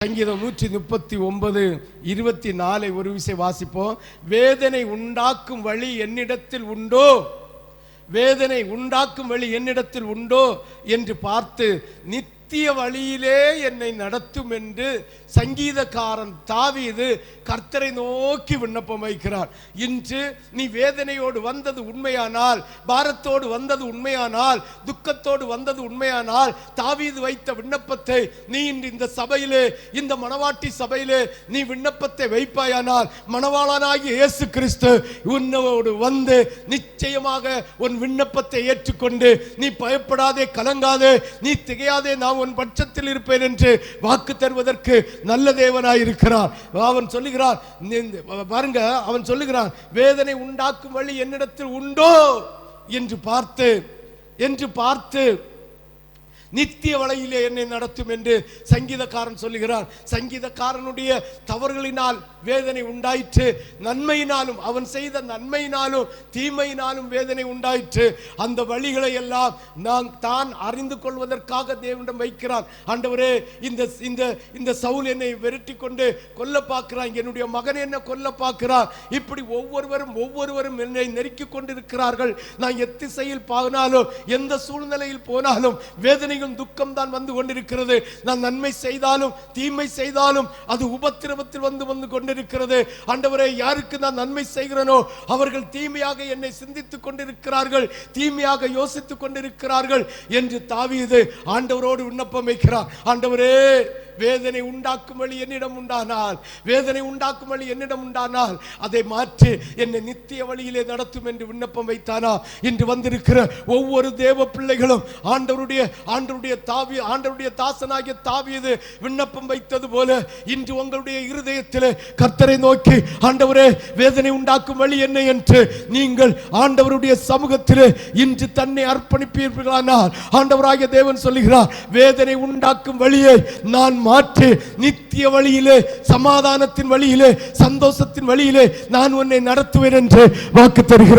சங்கீதம் நூற்றி முப்பத்தி ஒன்பது இருபத்தி நாலை ஒரு விசை வாசிப்போம் வேதனை உண்டாக்கும் வழி என்னிடத்தில் உண்டோ? வேதனை உண்டாக்கும் வழி என்னிடத்தில் உண்டோ? என்று பார்த்து நித் நித்திய வழியிலே என்னை நடத்தும் என்று சங்கீதக்காரன் தாவீது கர்த்தரை நோக்கி விண்ணப்பம் வைக்கிறார். இன்று நீ வேதனையோடு வந்தது உண்மையானால் பாரத்தோடு வந்தது உண்மையானால் துக்கத்தோடு வந்தது உண்மையானால் தாவீது வைத்த விண்ணப்பத்தை நீ இன்று இந்த சபையிலே இந்த மணவாட்டி சபையிலே நீ விண்ணப்பத்தை வைப்பாயானால் மணவாளனாகிய இயேசு கிறிஸ்து உன்னோடு வந்து நிச்சயமாக உன் விண்ணப்பத்தை ஏற்றுக்கொண்டு நீ பயப்படாதே கலங்காதே நீ திகையாதே நான் உன் பட்சத்தில் இருப்பேன் என்று வாக்கு தருவதற்கு நல்ல தேவனாய் இருக்கிறார். அவன் சொல்லுகிறான் பாருங்க அவன் சொல்லுகிறான் வேதனை உண்டாக்கும் வழி என்னிடத்தில் உண்டோ? என்று பார்த்து என்று பார்த்து நித்திய வலையிலே என்னை நடத்தும் என்று சங்கீதக்காரன் சொல்லுகிறார். சங்கீதக்காரனுடைய தவறுகளினால் வேதனை உண்டாயிற்று. நன்மையினாலும் அவன் செய்த நன்மையினாலும் தீமையினாலும் வேதனை உண்டாயிற்று. அந்த வழிகளை எல்லாம் நான் தான் அறிந்து கொள்வதற்காக தேவனிடம் வைக்கிறான். ஆண்டவரே இந்த இந்த இந்த சவுல் என்னை விரட்டி கொண்டு கொல்ல பார்க்கிறான். என்னுடைய மகன் என்ன கொல்ல பார்க்கிறான் இப்படி ஒவ்வொருவரும் ஒவ்வொருவரும் என்னை நெருக்கி கொண்டிருக்கிறார்கள். நான் எத்திசையில் போனாலும் எந்த சூழ்நிலையில் போனாலும் வேதனை வேதனையும் துக்கம் தான் வந்து கொண்டிருக்கிறது. நான் நன்மை செய்தாலும் தீமை செய்தாலும் அது உபத்திரவத்தில் வந்து வந்து கொண்டிருக்கிறது. ஆண்டவரை யாருக்கு நான் நன்மை செய்கிறேனோ அவர்கள் தீமையாக என்னை சிந்தித்துக் கொண்டிருக்கிறார்கள் தீமையாக யோசித்துக் கொண்டிருக்கிறார்கள் என்று தாவியது ஆண்டவரோடு விண்ணப்பம் வைக்கிறார். ஆண்டவரே வேதனை உண்டாக்கும் வழி என்னிடம் உண்டானால் வேதனை உண்டாக்கும் வழி என்னிடம் உண்டானால் அதை மாற்றி என்னை நித்திய வழியிலே நடத்தும் என்று விண்ணப்பம் வைத்தானா? இன்று வந்திருக்கிற ஒவ்வொரு தேவ பிள்ளைகளும் ஆண்டவருடைய ஆண்டவருடைய தாவி ஆண்டவருடைய தாசனாகிய தாவியது விண்ணப்பம் வைத்தது போல இன்று உங்களுடைய இருதயத்தில் கர்த்தரை நோக்கி ஆண்டவரே வேதனை உண்டாக்கும் வழி என்ன என்று நீங்கள் ஆண்டவருடைய சமூகத்தில் இன்று தன்னை அர்ப்பணிப்பீர்களானால் ஆண்டவராகிய தேவன் சொல்லுகிறார் வேதனை உண்டாக்கும் வழியை நான் மாற்று நித்திய வழியிலே சமாதானத்தின் வழியிலே சந்தோஷத்தின் வழியிலே நான் உன்னை நடத்துவேன் என்று வாக்கு தருகிறார்.